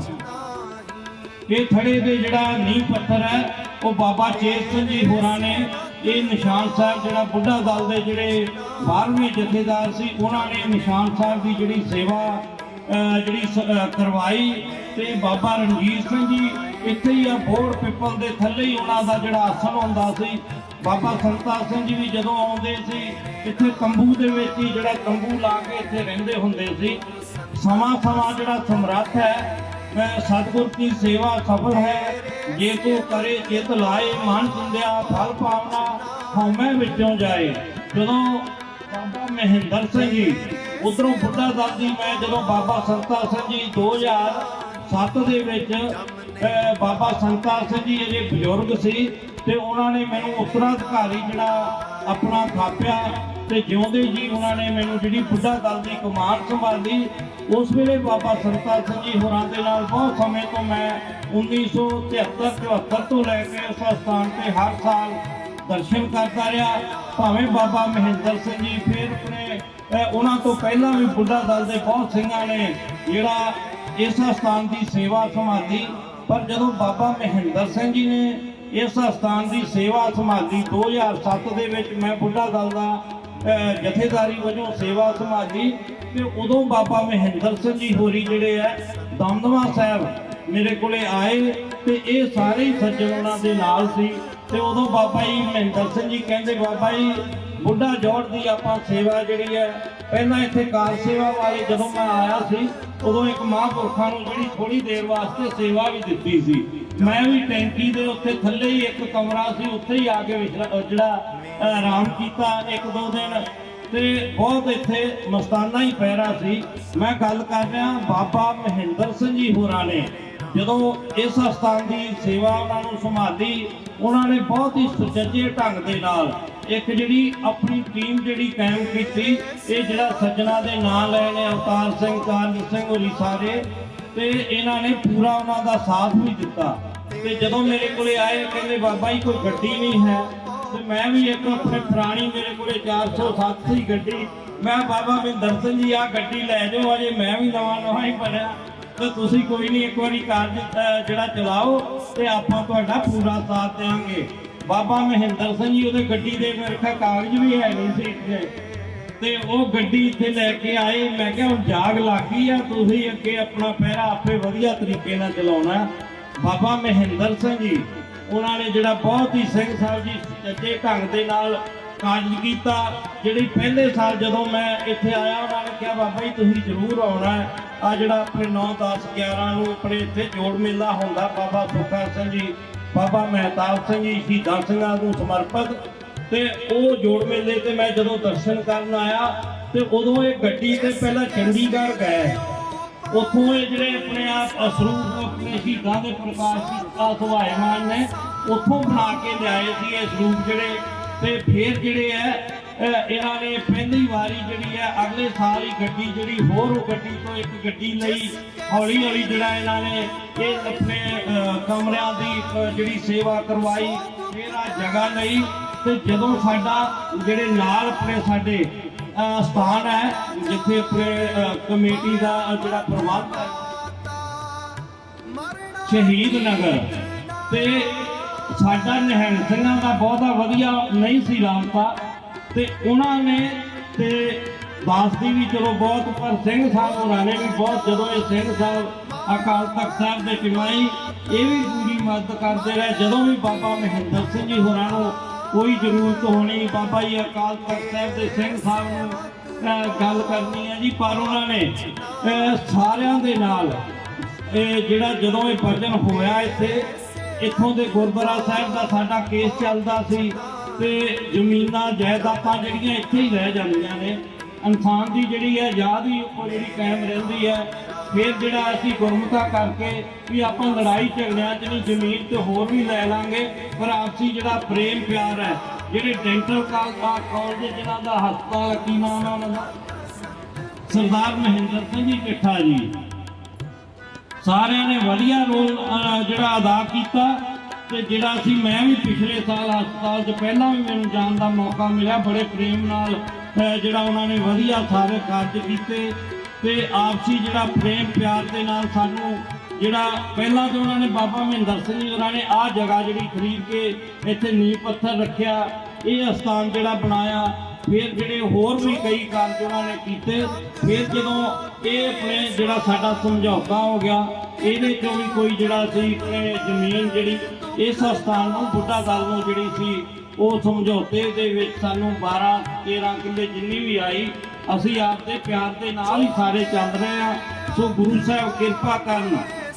ਇਹ ਥੜੇ ਦੇ ਜਿਹੜਾ ਨੀਂਹ ਪੱਥਰ ਹੈ, ਉਹ ਬਾਬਾ ਚੇਤ ਸਿੰਘ ਜੀ ਹੋਰਾਂ ਨੇ, ਇਹ ਨਿਸ਼ਾਨ ਸਾਹਿਬ ਜਿਹੜਾ ਬੁੱਢਾ ਦਲ ਦੇ ਜਿਹੜੇ 12ਵੇਂ ਜਥੇਦਾਰ ਸੀ, ਉਹਨਾਂ ਨੇ ਨਿਸ਼ਾਨ ਸਾਹਿਬ ਦੀ ਜਿਹੜੀ ਸੇਵਾ ਜਿਹੜੀ ਕਰਵਾਈ ਤੇ ਬਾਬਾ ਰਣਜੀਤ ਸਿੰਘ ਜੀ ਇੱਥੇ ਹੀ ਆ ਬੋੜ ਪਿੱਪਲ ਦੇ ਥੱਲੇ ਹੀ ਉਹਨਾਂ ਦਾ ਜਿਹੜਾ ਆਸਣ ਹੁੰਦਾ ਸੀ ਬਾਬਾ ਸੰਤਾ ਸਿੰਘ ਜੀ ਵੀ ਜਦੋਂ ਆਉਂਦੇ ਸੀ, ਇੱਥੇ ਤੰਬੂ ਦੇ ਵਿੱਚ ਹੀ ਜਿਹੜਾ ਤੰਬੂ ਲਾ ਕੇ ਇੱਥੇ ਰਹਿੰਦੇ ਹੁੰਦੇ ਸੀ। ਸਮਾਂ ਸਮਾਂ ਜਿਹੜਾ ਸਮਰੱਥ ਹੈ ਮੈਂ ਸਤਿਗੁਰ ਦੀ ਸੇਵਾ ਸਫਲ ਹੈ, ਜੇ ਕੋ ਕਰੇ ਚਿਤ ਲਾਏ, ਮਨ ਚੁੰਦਿਆ ਫਲ ਪਾਵਨਾ ਹਉਮੈ ਵਿੱਚੋਂ ਜਾਏ। ਜਦੋਂ ਬਾਬਾ ਮਹਿੰਦਰ ਸਿੰਘ ਜੀ, ਉਧਰੋਂ ਬੁੱਢਾ ਦਲ ਦੀ ਮੈਂ ਜਦੋਂ ਬਾਬਾ ਸੰਤਾ ਸਿੰਘ ਜੀ 2007 ਦੇ ਵਿੱਚ ਬਾਬਾ ਸੰਤਾ ਸਿੰਘ ਜੀ ਅਜੇ ਬਜ਼ੁਰਗ ਸੀ ਤੇ ਉਹਨਾਂ ਨੇ ਮੈਨੂੰ ਉਤਰਾਧਿਕਾਰੀ ਜਿਹੜਾ ਆਪਣਾ ਥਾਪਿਆ ਤੇ ਜਿਉਂਦੇ ਜੀ ਉਹਨਾਂ ਨੇ ਮੈਨੂੰ ਜਿਹੜੀ ਬੁੱਢਾ ਦਲ ਦੀ ਕਮਾਨ ਸੰਭਾਲੀ, ਉਸ ਵੇਲੇ ਬਾਬਾ ਸਰਤਾਜ ਸਿੰਘ ਜੀ ਹੋਰਾਂ ਦੇ ਨਾਲ ਬਹੁਤ ਸਮੇਂ ਤੋਂ ਮੈਂ 1973 74 ਤੋਂ ਲੈ ਕੇ ਉਸ ਸਥਾਨ ਤੇ ਹਰ ਸਾਲ ਦਰਸ਼ਨ ਕਰਦਾ ਰਿਹਾ। ਭਾਵੇਂ ਬਾਬਾ ਮਹਿੰਦਰ ਸਿੰਘ ਜੀ ਫਿਰ ਆਪਣੇ ਉਹਨਾਂ ਤੋਂ ਪਹਿਲਾਂ ਵੀ ਬੁੱਢਾ ਦਲ ਦੇ ਬਹੁਤ ਸਿੰਘਾਂ ਨੇ ਜਿਹੜਾ ਇਸ ਸਥਾਨ ਦੀ ਸੇਵਾ ਸੰਭਾਲੀ, ਪਰ ਜਦੋਂ ਬਾਬਾ ਮਹਿੰਦਰ ਸਿੰਘ ਜੀ ਨੇ ਇਸ ਸਥਾਨ ਦੀ ਸੇਵਾ ਸੰਭਾਲੀ। 2007 ਦੇ ਵਿੱਚ ਮੈਂ ਬੁੱਢਾ ਦਲ ਦਾ ਜਥੇਦਾਰੀ ਵਜੋਂ ਸੇਵਾ ਸੰਭਾਲੀ ਤੇ ਉਦੋਂ ਬਾਬਾ ਮਹਿੰਦਰ ਸਿੰਘ ਜੀ ਹੋਰੀ ਜਿਹੜੇ ਆ ਦਮਦਮਾ ਸਾਹਿਬ ਮੇਰੇ ਕੋਲੇ ਆਏ ਤੇ ਇਹ ਸਾਰੇ ਹੀ ਸੱਜਣ ਉਹਨਾਂ ਦੇ ਨਾਲ ਸੀ ਤੇ ਉਦੋਂ ਬਾਬਾ ਜੀ ਮਹਿੰਦਰ ਸਿੰਘ ਜੀ ਕਹਿੰਦੇ, ਬਾਬਾ ਜੀ, ਬੁੱਢਾ ਜੋੜ ਦੀ ਆਪਾਂ ਸੇਵਾ ਜਿਹੜੀ ਹੈ ਪਹਿਲਾਂ ਇੱਥੇ ਕਾਰ ਸੇਵਾ ਵਾਲੇ ਜਦੋਂ ਮੈਂ ਆਇਆ ਸੀ, ਉਦੋਂ ਇੱਕ ਮਹਾਂਪੁਰਖਾਂ ਨੂੰ ਜਿਹੜੀ ਥੋੜੀ ਦੇਰ ਵਾਸਤੇ ਸੇਵਾ ਵੀ ਦਿੱਤੀ ਸੀ। ਮੈਂ ਵੀ ਟੈਂਕੀ ਦੇ ਉੱਤੇ ਥੱਲੇ ਹੀ ਇੱਕ ਕਮਰਾ ਸੀ, ਉੱਥੇ ਹੀ ਆ ਕੇ ਜਿਹੜਾ ਆਰਾਮ ਕੀਤਾ ਇੱਕ ਦੋ ਦਿਨ। ਤੇ ਬਹੁਤ ਇੱਥੇ ਮਸਤਾਨਾ ਹੀ ਪਹਿਰਾ ਸੀ। ਮੈਂ ਗੱਲ ਕਰ ਰਿਹਾ ਬਾਬਾ ਮਹਿੰਦਰ ਸਿੰਘ ਜੀ ਹੋਰਾਂ ਨੇ। ਜਦੋਂ ਇਸ ਸਥਾਨ ਦੀ ਸੇਵਾ ਉਹਨਾਂ ਨੂੰ ਸੰਭਾਲੀ, ਉਹਨਾਂ ਨੇ ਬਹੁਤ ਹੀ ਸੁਚੱਜੇ ਢੰਗ ਦੇ ਨਾਲ ਇੱਕ ਜਿਹੜੀ ਆਪਣੀ ਟੀਮ ਜਿਹੜੀ ਕਾਇਮ ਕੀਤੀ, ਇਹ ਜਿਹੜਾ ਸੱਜਣਾ ਦੇ ਨਾਂ ਲਏ ਨੇ ਅਵਤਾਰ ਸਿੰਘ, ਕਾਰਨ ਸਿੰਘ ਹੋਰੀ ਸਾਰੇ ਤੇ ਇਹਨਾਂ ਨੇ ਪੂਰਾ ਉਹਨਾਂ ਦਾ ਸਾਥ ਵੀ ਦਿੱਤਾ। ਤੇ ਜਦੋਂ ਮੇਰੇ ਕੋਲੇ ਆਏ, ਕਹਿੰਦੇ, ਬਾਬਾ ਜੀ, ਕੋਈ ਗੱਡੀ ਨਹੀਂ ਹੈ। ਤੇ ਮੈਂ ਵੀ ਇੱਕ ਆਪਣੇ ਪੁਰਾਣੀ ਮੇਰੇ ਕੋਲੇ 407 ਸੀ ਗੱਡੀ। ਮੈਂ ਬਾਬਾ ਮਹਿੰਦਰ ਸਿੰਘ ਜੀ ਆ ਗੱਡੀ ਲੈ ਜਾਓ, ਅਜੇ ਮੈਂ ਵੀ ਨਵਾਂ ਨਵਾਂ ਹੀ ਬਣਿਆ। ਤੇ ਤੁਸੀਂ ਕੋਈ ਨਹੀਂ, ਇੱਕ ਵਾਰੀ ਕਾਰਜ ਜਿਹੜਾ ਚਲਾਓ ਤੇ ਆਪਾਂ ਤੁਹਾਡਾ ਪੂਰਾ ਸਾਥ ਦੇਵਾਂਗੇ ਬਾਬਾ ਮਹਿੰਦਰ ਸਿੰਘ ਜੀ, ਉਹਦੇ ਗੱਡੀ ਦੇ ਮੇਰੇ ਖਾ ਕਾਗਜ਼ ਵੀ ਹੈ ਨਹੀਂ ਸੀ ਇੱਥੇ। ਤੇ ਉਹ ਗੱਡੀ ਇੱਥੇ ਲੈ ਕੇ ਆਏ। ਮੈਂ ਕਿਹਾ, ਹੁਣ ਜਾਗ ਲੱਗ ਆ, ਤੁਸੀਂ ਅੱਗੇ ਆਪਣਾ ਪਹਿਰਾ ਆਪੇ ਵਧੀਆ ਤਰੀਕੇ ਨਾਲ ਚਲਾਉਣਾ। ਬਾਬਾ ਮਹਿੰਦਰ ਸਿੰਘ ਜੀ, ਉਹਨਾਂ ਨੇ ਜਿਹੜਾ ਬਹੁਤ ਹੀ ਸਿੰਘ ਸਾਹਿਬ ਜੀ ਸੱਚੇ ਢੰਗ ਦੇ ਨਾਲ ਕਾਰਜ ਕੀਤਾ। ਜਿਹੜੀ ਪਹਿਲੇ ਸਾਲ ਜਦੋਂ ਮੈਂ ਇੱਥੇ ਆਇਆ, ਉਹਨਾਂ ਨੇ ਕਿਹਾ, ਬਾਬਾ ਜੀ, ਤੁਸੀਂ ਜ਼ਰੂਰ ਆਉਣਾ ਹੈ। ਆ ਜਿਹੜਾ ਆਪਣੇ 9 10 11 ਨੂੰ ਆਪਣੇ ਇੱਥੇ ਜੋੜ ਮੇਲਾ ਹੁੰਦਾ, ਬਾਬਾ ਸੁਖਾ ਸਿੰਘ ਜੀ, ਬਾਬਾ ਮਹਿਤਾਬ ਸਿੰਘ ਜੀ, ਸ਼ਹੀਦਾਂ ਸਿੰਘਾਂ ਨੂੰ ਸਮਰਪਿਤ। ਤੇ ਉਹ ਜੋੜ ਮੇਲੇ ਤੇ ਮੈਂ ਜਦੋਂ ਦਰਸ਼ਨ ਕਰਨ ਆਇਆ ਤੇ ਉਦੋਂ ਇਹ ਗੱਡੀ ਤੇ ਪਹਿਲਾਂ ਚੰਡੀਗੜ੍ਹ ਗਏ। ਉੱਥੋਂ ਇਹ ਜਿਹੜੇ ਆਪਣੇ ਆਪ ਅਸਰੂਪ, ਆਪਣੇ ਸ਼ਹੀਦਾਂ ਦੇ ਪ੍ਰਕਾਸ਼ ਕੀਤਾ ਸੁਭਾਇਮਾਨ ਨੇ, ਉੱਥੋਂ ਬਣਾ ਕੇ ਲਿਆਏ ਸੀ ਇਹ ਸਰੂਪ ਜਿਹੜੇ। ਤੇ ਫਿਰ ਜਿਹੜੇ ਹੈ ਇਹਨਾਂ ਨੇ ਪਹਿਲੀ ਵਾਰੀ ਜਿਹੜੀ ਹੈ ਅਗਲੇ ਸਾਲ ਹੀ ਗੱਡੀ ਜਿਹੜੀ, ਹੋਰ ਉਹ ਗੱਡੀ ਤੋਂ ਇੱਕ ਗੱਡੀ ਲਈ ਹੌਲੀ ਹੌਲੀ ਜਿਹੜਾ ਇਹਨਾਂ ਨੇ ਇਹ ਆਪਣੇ ਕਮਰਿਆਂ ਦੀ ਜਿਹੜੀ ਸੇਵਾ ਕਰਵਾਈ, ਫਿਰ ਆ ਜਗ੍ਹਾ ਲਈ। ਤੇ ਜਦੋਂ ਸਾਡਾ ਜਿਹੜੇ ਨਾਲ ਆਪਣੇ ਸਾਡੇ ਸਥਾਨ ਹੈ, ਜਿੱਥੇ ਆਪਣੇ ਕਮੇਟੀ ਦਾ ਜਿਹੜਾ ਪ੍ਰਬੰਧ ਹੈ, ਸ਼ਹੀਦ ਨਗਰ, ਤੇ ਸਾਡਾ ਨਿਹੰਗ ਸਿੰਘਾਂ ਦਾ ਬਹੁਤਾ ਵਧੀਆ ਨਹੀਂ ਸੀ ਰਾਬਤਾ ਤੇ ਉਹਨਾਂ ਨੇ ਤੇ ਦਾਸ ਦੀ ਵੀ ਚਲੋ ਬਹੁਤ, ਪਰ ਸਿੰਘ ਸਾਹਿਬ ਹੋਰਾਂ ਨੇ ਵੀ ਬਹੁਤ, ਜਦੋਂ ਇਹ ਸਿੰਘ ਸਾਹਿਬ ਅਕਾਲ ਤਖਤ ਸਾਹਿਬ ਦੇ ਟਿਮਾਈ ਇਹ ਵੀ ਪੂਰੀ ਮਦਦ ਕਰਦੇ ਰਹੇ। ਜਦੋਂ ਵੀ ਬਾਬਾ ਮਹਿੰਦਰ ਸਿੰਘ ਜੀ ਹੋਰਾਂ ਨੂੰ ਕੋਈ ਜ਼ਰੂਰਤ ਹੋਣੀ ਬਾਬਾ ਜੀ ਅਕਾਲ ਤਖਤ ਸਾਹਿਬ ਦੇ ਸਿੰਘ ਸਾਹਿਬ ਨੂੰ ਗੱਲ ਕਰਨੀ ਹੈ ਜੀ, ਪਰ ਉਹਨਾਂ ਨੇ ਸਾਰਿਆਂ ਦੇ ਨਾਲ, ਇਹ ਜਿਹੜਾ ਜਦੋਂ ਇਹ ਭਜਨ ਹੋਇਆ ਇੱਥੇ, ਇੱਥੋਂ ਦੇ ਗੁਰਦੁਆਰਾ ਸਾਹਿਬ ਦਾ ਸਾਡਾ ਕੇਸ ਚੱਲਦਾ ਸੀ ਤੇ ਜ਼ਮੀਨਾਂ, ਜਾਇਦਾਦਾਂ ਜਿਹੜੀਆਂ ਇੱਥੇ ਹੀ ਰਹਿ ਜਾਂਦੀਆਂ ਨੇ। ਇਨਸਾਨ ਦੀ ਜਿਹੜੀ ਹੈ, ਯਾਦ ਹੀ ਉੱਪਰ ਜਿਹੜੀ ਕਾਇਮ ਰਹਿੰਦੀ ਹੈ। ਫਿਰ ਜਿਹੜਾ ਅਸੀਂ ਗੁਰਮਤਾ ਕਰਕੇ ਵੀ ਆਪਾਂ ਲੜਾਈ ਝਗੜਿਆਂ 'ਚ ਨਹੀਂ ਜ਼ਮੀਨ ਤੇ ਹੋਰ ਵੀ ਲੈ ਲਾਂਗੇ, ਪਰ ਆਪਸੀ ਜਿਹੜਾ ਪ੍ਰੇਮ ਪਿਆਰ ਹੈ, ਜਿਹੜੇ ਡੈਂਟਲ ਕਾਲਜ ਜਿਨ੍ਹਾਂ ਦਾ ਹਸਪਤਾਲ ਕੀ ਨਾਮ ਹੈ ਉਹਨਾਂ ਦਾ? ਸਰਦਾਰ ਮਹਿੰਦਰ ਸਿੰਘ ਜੀ ਕਿੱਠਾ ਜੀ। ਸਾਰਿਆਂ ਨੇ ਵਧੀਆ ਰੋਲ ਜਿਹੜਾ ਅਦਾ ਕੀਤਾ ਤੇ ਜਿਹੜਾ ਸੀ ਮੈਂ ਵੀ ਪਿਛਲੇ ਸਾਲ ਹਸਪਤਾਲ 'ਚ ਪਹਿਲਾਂ ਵੀ ਮੈਨੂੰ ਜਾਣ ਦਾ ਮੌਕਾ ਮਿਲਿਆ, ਬੜੇ ਪ੍ਰੇਮ ਨਾਲ ਜਿਹੜਾ ਉਹਨਾਂ ਨੇ ਵਧੀਆ ਸਾਰੇ ਕਾਰਜ ਕੀਤੇ ਤੇ ਆਪਸੀ ਜਿਹੜਾ ਪ੍ਰੇਮ ਪਿਆਰ ਦੇ ਨਾਲ ਸਾਨੂੰ ਜਿਹੜਾ ਪਹਿਲਾਂ ਤੇ ਉਹਨਾਂ ਨੇ ਬਾਬਾ ਮਹਿੰਦਰ ਸਿੰਘ ਜੀ ਹੋਰਾਂ ਨੇ ਆਹ ਜਗ੍ਹਾ ਜਿਹੜੀ ਖਰੀਦ ਕੇ ਇੱਥੇ ਨੀਂਹ ਪੱਥਰ ਰੱਖਿਆ, ਇਹ ਅਸਥਾਨ ਜਿਹੜਾ ਬਣਾਇਆ, ਫਿਰ ਜਿਹੜੇ ਹੋਰ ਵੀ ਕਈ ਕਾਰਜ ਉਹਨਾਂ ਨੇ ਕੀਤੇ, ਫਿਰ ਜਦੋਂ ਇਹ ਆਪਣੇ ਜਿਹੜਾ ਸਾਡਾ ਸਮਝੌਤਾ ਹੋ ਗਿਆ, ਇਹਦੇ ਚੋਂ ਵੀ ਕੋਈ ਜਿਹੜਾ ਸੀ ਆਪਣੇ ਜ਼ਮੀਨ ਜਿਹੜੀ, ਇਸ ਸਥਾਨ ਨੂੰ ਬੁੱਢਾ ਦਲ ਨੂੰ ਜਿਹੜੀ ਸੀ ਉਹ ਸਮਝੌਤੇ ਦੇ ਵਿੱਚ ਸਾਨੂੰ 12 13 ਕਿੱਲੇ ਜਿੰਨੀ ਵੀ ਆਈ, ਅਸੀਂ ਆਪਦੇ ਪਿਆਰ ਦੇ ਨਾਲ ਹੀ ਸਾਰੇ ਚੱਲ ਰਹੇ ਆ ਸੋ ਗੁਰੂ ਸਾਹਿਬ ਕਿਰਪਾ ਕਰਨ,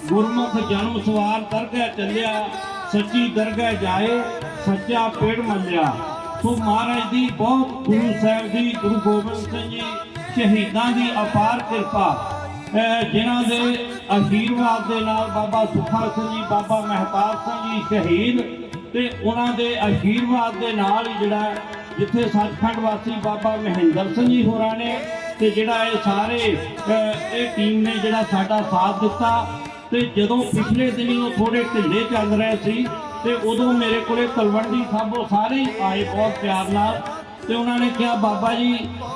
ਗੁਰਮੁਖ ਜਨਮ ਸਵਾਰ ਦਰਗਹਿ ਚੱਲਿਆ, ਸੱਚੀ ਦਰਗਹਿ ਜਾਏ, ਸੱਚਾ ਪੇੜ ਮੰਨਿਆ ਸੋ ਮਹਾਰਾਜ ਦੀ ਬਹੁਤ ਗੁਰੂ ਸਾਹਿਬ ਦੀ, ਗੁਰੂ ਗੋਬਿੰਦ ਸਿੰਘ ਜੀ, ਸ਼ਹੀਦਾਂ ਦੀ ਅਪਾਰ ਕਿਰਪਾ। ਅਹ ਜਿਨ੍ਹਾਂ ਦੇ ਆਸ਼ੀਰਵਾਦ ਦੇ ਨਾਲ ਬਾਬਾ ਸੁਖਾ ਸਿੰਘ ਜੀ, ਬਾਬਾ ਮਹਿਤਾਬ ਸਿੰਘ ਜੀ ਸ਼ਹੀਦ ਤੇ ਉਹਨਾਂ ਦੇ ਆਸ਼ੀਰਵਾਦ ਦੇ ਨਾਲ ਹੀ ਜਿਹੜਾ ਜਿੱਥੇ ਸੱਚਖੰਡ ਵਾਸੀ ਬਾਬਾ ਮਹਿੰਦਰ ਸਿੰਘ ਜੀ ਹੋਰਾਂ ਨੇ ਤੇ ਜਿਹੜਾ ਇਹ ਸਾਰੇ ਇਹ ਟੀਮ ਨੇ ਜਿਹੜਾ ਸਾਡਾ ਸਾਥ ਦਿੱਤਾ ਤੇ ਜਦੋਂ ਪਿਛਲੇ ਦਿਨੀ ਉਹ ਥੋੜੇ ਢਿੱਲੇ ਚੱਲ ਰਹੇ ਸੀ ਤੇ ਉਦੋਂ ਮੇਰੇ ਕੋਲੇ ਤਲਵੰਡੀ ਸਾਹਿਬੋਂ ਸਾਰੇ ਹੀ ਆਏ ਬਹੁਤ ਪਿਆਰ ਨਾਲ ਤੇ ਉਹਨਾਂ ਨੇ ਕਿਹਾ, ਬਾਬਾ ਜੀ,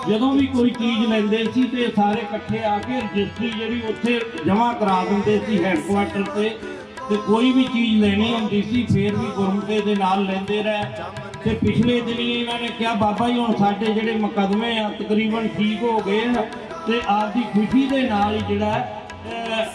ਜਦੋਂ ਵੀ ਕੋਈ ਚੀਜ਼ ਲੈਂਦੇ ਸੀ ਤੇ ਸਾਰੇ ਇਕੱਠੇ ਆ ਕੇ ਰਜਿਸਟਰੀ ਜਿਹੜੀ ਉੱਥੇ ਜਮ੍ਹਾਂ ਕਰਾ ਦਿੰਦੇ ਸੀ ਹੈੱਡਕੁਆਟਰ ਤੇ ਤੇ ਕੋਈ ਵੀ ਚੀਜ਼ ਲੈਣੀ ਹੁੰਦੀ ਸੀ ਫੇਰ ਵੀ ਗੁਰਮਤੇ ਦੇ ਨਾਲ ਲੈਂਦੇ ਰਹੇ। ਤੇ ਪਿਛਲੇ ਦਿਨੀ ਇਹਨਾਂ ਨੇ ਕਿਹਾ ਬਾਬਾ ਜੀ ਹੁਣ ਸਾਡੇ ਜਿਹੜੇ ਮੁਕੱਦਮੇ ਆ ਤਕਰੀਬਨ ਠੀਕ ਹੋ ਗਏ ਆ ਤੇ ਆਪ ਦੀ ਖੁਸ਼ੀ ਦੇ ਨਾਲ ਜਿਹੜਾ ਹੈ,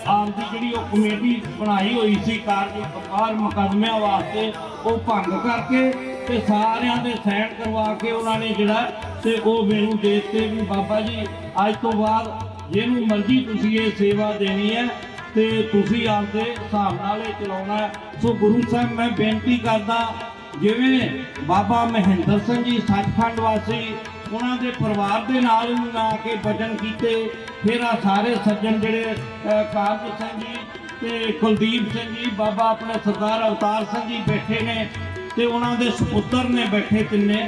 ਆਪ ਦੀ ਜਿਹੜੀ ਉਹ ਕਮੇਟੀ ਬਣਾਈ ਹੋਈ ਸੀ ਕਾਰਜ ਵਪਾਰ ਮੁਕੱਦਮਿਆਂ ਵਾਸਤੇ ਉਹ ਭੰਗ ਕਰਕੇ ਤੇ ਸਾਰਿਆਂ ਦੇ ਸਾਈਨ ਕਰਵਾ ਕੇ ਉਹਨਾਂ ਨੇ ਜਿਹੜਾ ਤੇ ਉਹ ਮੈਨੂੰ ਦੇ ਦਿੱਤੇ ਵੀ ਬਾਬਾ ਜੀ ਅੱਜ ਤੋਂ ਬਾਅਦ ਜਿਹਨੂੰ ਮਰਜ਼ੀ ਤੁਸੀਂ ਇਹ ਸੇਵਾ ਦੇਣੀ ਹੈ ਤੇ ਤੁਸੀਂ ਆਪਦੇ ਹਿਸਾਬ ਨਾਲ ਇਹ ਚਲਾਉਣਾ ਸੋ ਗੁਰੂ ਸਾਹਿਬ ਮੈਂ ਬੇਨਤੀ ਕਰਦਾ ਜਿਵੇਂ ਬਾਬਾ ਮਹਿੰਦਰ ਸਿੰਘ ਜੀ ਸੱਚਖੰਡ ਵਾਸੀ ਉਹਨਾਂ ਦੇ ਪਰਿਵਾਰ ਦੇ ਨਾਲ ਵੀ ਕੇ ਭਜਨ ਕੀਤੇ ਫਿਰ ਆ ਸਾਰੇ ਸੱਜਣ ਜਿਹੜੇ ਅਹ, ਕਾਰਜ ਸਿੰਘ ਜੀ ਤੇ ਕੁਲਦੀਪ ਸਿੰਘ ਜੀ ਬਾਬਾ ਆਪਣੇ ਸਰਦਾਰ ਅਵਤਾਰ ਸਿੰਘ ਜੀ ਬੈਠੇ ਨੇ ਤੇ ਉਹਨਾਂ ਦੇ ਸੁਪੁੱਤਰ ਨੇ ਬੈਠੇ ਤਿੰਨੇ।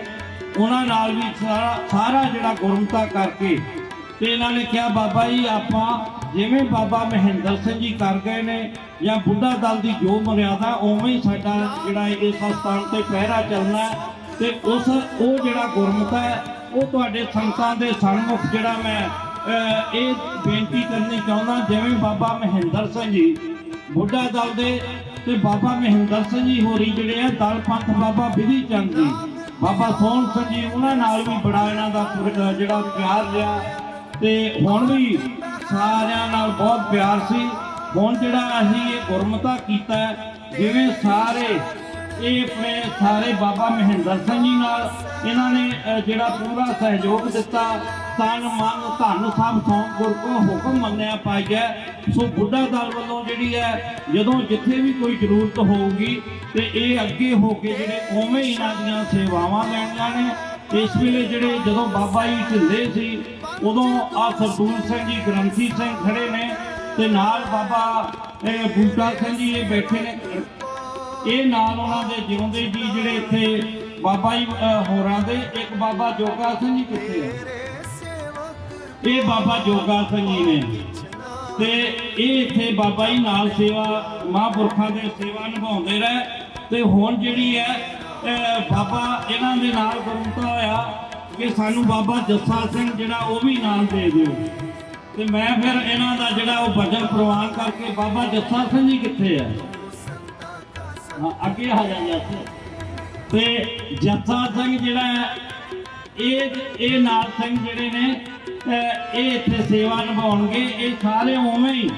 ਉਹਨਾਂ ਨਾਲ ਵੀ ਸਾਰਾ ਸਾਰਾ ਜਿਹੜਾ ਗੁਰਮਤਾ ਕਰਕੇ ਤੇ ਇਹਨਾਂ ਨੇ ਕਿਹਾ ਬਾਬਾ ਜੀ ਆਪਾਂ ਜਿਵੇਂ ਬਾਬਾ ਮਹਿੰਦਰ ਸਿੰਘ ਜੀ ਕਰ ਗਏ ਨੇ ਜਾਂ ਬੁੱਢਾ ਦਲ ਦੀ ਜੋ ਮਰਿਆਦਾ, ਉਵੇਂ ਹੀ ਸਾਡਾ ਜਿਹੜਾ ਇਸ ਸਥਾਨ ਤੇ ਪਹਿਰਾ ਚੱਲਣਾ ਹੈ ਤੇ ਉਸ, ਉਹ ਜਿਹੜਾ ਗੁਰਮਤਾ ਹੈ, ਉਹ ਤੁਹਾਡੇ ਸੰਤਾਂ ਦੇ ਸਨਮੁਖ ਜਿਹੜਾ ਮੈਂ ਇਹ ਬੇਨਤੀ ਕਰਨੀ ਚਾਹੁੰਦਾ, ਜਿਵੇਂ ਬਾਬਾ ਮਹਿੰਦਰ ਸਿੰਘ ਜੀ, ਬੁੱਢਾ ਦਲ ਦੇ ਤੇ ਬਾਬਾ ਮਹਿੰਦਰ ਸਿੰਘ ਜੀ ਹੋਰੀ ਜਿਹੜੇ ਆ, ਦਲ ਪੰਥ ਬਾਬਾ ਵਿਧੀ ਚੰਦ ਜੀ, ਬਾਬਾ ਸੋਹਣ ਸਿੰਘ ਜੀ, ਉਹਨਾਂ ਨਾਲ ਵੀ ਬੜਾ ਇਹਨਾਂ ਦਾ ਜਿਹੜਾ ਪਿਆਰ ਰਿਹਾ। ਤੇ ਹੁਣ ਵੀ ਸਾਰਿਆਂ ਨਾਲ ਬਹੁਤ ਪਿਆਰ ਸੀ। ਹੁਣ ਜਿਹੜਾ ਅਸੀਂ ਇਹ ਗੁਰਮਤਾ ਕੀਤਾ ਜਿਵੇਂ ਸਾਰੇ, ਇਹ ਆਪਣੇ ਸਾਰੇ ਬਾਬਾ ਮਹਿੰਦਰ ਸਿੰਘ ਜੀ ਨਾਲ ਇਹਨਾਂ ਨੇ ਜਿਹੜਾ ਪੂਰਾ ਸਹਿਯੋਗ ਦਿੱਤਾ, ਤਨ ਮਨ ਧਨ ਸਭ ਸੌਂ ਗੁਰ ਕੋ ਹੁਕਮ ਮੰਨਿਆ ਪਾਈਐ। ਸੋ ਬੁੱਢਾ ਦਲ ਵੱਲੋਂ ਜਿਹੜੀ ਹੈ, ਜਦੋਂ ਜਿੱਥੇ ਵੀ ਕੋਈ ਜ਼ਰੂਰਤ ਹੋਊਗੀ, ਤੇ ਇਹ ਅੱਗੇ ਹੋ ਕੇ ਜਿਹੜੇ ਉਵੇਂ ਇਹਨਾਂ ਦੀਆਂ ਸੇਵਾਵਾਂ ਲੈਣੀਆਂ ਨੇ ਇਸ ਵੇਲੇ ਜਿਹੜੇ ਜਦੋਂ ਬਾਬਾ ਜੀ ਢਿੱਲੇ ਸੀ ਉਦੋਂ ਆ ਸਰਦੂਲ ਸਿੰਘ ਜੀ, ਗ੍ਰੰਥੀ ਸਿੰਘ ਖੜੇ ਨੇ ਤੇ ਨਾਲ ਬਾਬਾ, ਇਹ ਬੂਟਾ ਸਿੰਘ ਜੀ ਇਹ ਬੈਠੇ ਨੇ। ਇਹ ਨਾਲ ਉਹਨਾਂ ਦੇ ਜਿਉਂਦੇ ਜੀ ਜਿਹੜੇ ਇੱਥੇ ਬਾਬਾ ਜੀ ਹੋਰਾਂ ਦੇ, ਇੱਕ ਬਾਬਾ ਜੋਗਾ ਸਿੰਘ ਜੀ ਕਿੱਥੇ ਆ? ਇਹ ਬਾਬਾ ਜੋਗਾ ਸਿੰਘ ਜੀ ਨੇ। ਤੇ ਇਹ ਇੱਥੇ ਬਾਬਾ ਜੀ ਨਾਲ ਸੇਵਾ, ਮਹਾਂਪੁਰਖਾਂ ਦੇ ਸੇਵਾ ਨਿਭਾਉਂਦੇ ਰਹੇ। ਤੇ ਹੁਣ ਜਿਹੜੀ ਹੈ ਬਾਬਾ ਇਹਨਾਂ ਦੇ ਨਾਲ ਗੁਰਮਤਾ ਹੋਇਆ। ਕਿ ਸਾਨੂੰ ਬਾਬਾ ਜੱਸਾ ਸਿੰਘ ਜਿਹੜਾ ਉਹ ਵੀ ਨਾਲ ਦੇ ਦਿਓ। ਤੇ ਮੈਂ ਫਿਰ ਇਹਨਾਂ ਦਾ ਜਿਹੜਾ ਉਹ ਭਜਨ ਪ੍ਰਵਾਨ ਕਰਕੇ ਬਾਬਾ ਜੱਸਾ ਸਿੰਘ ਜੀ ਕਿੱਥੇ ਆ? ਅੱਗੇ ਆ ਜਾ ਤੇ ਜੱਸਾ ਸਿੰਘ ਜਿਹੜਾ ਹੈ, ਇਹ ਇਹ ਨਾਥ ਸਿੰਘ ਜਿਹੜੇ ਨੇ ਇਹ ਇੱਥੇ ਸੇਵਾ ਨਿਭਾਉਣਗੇ। ਇਹ ਸਾਰੇ ਉਵੇਂ ਹੀ,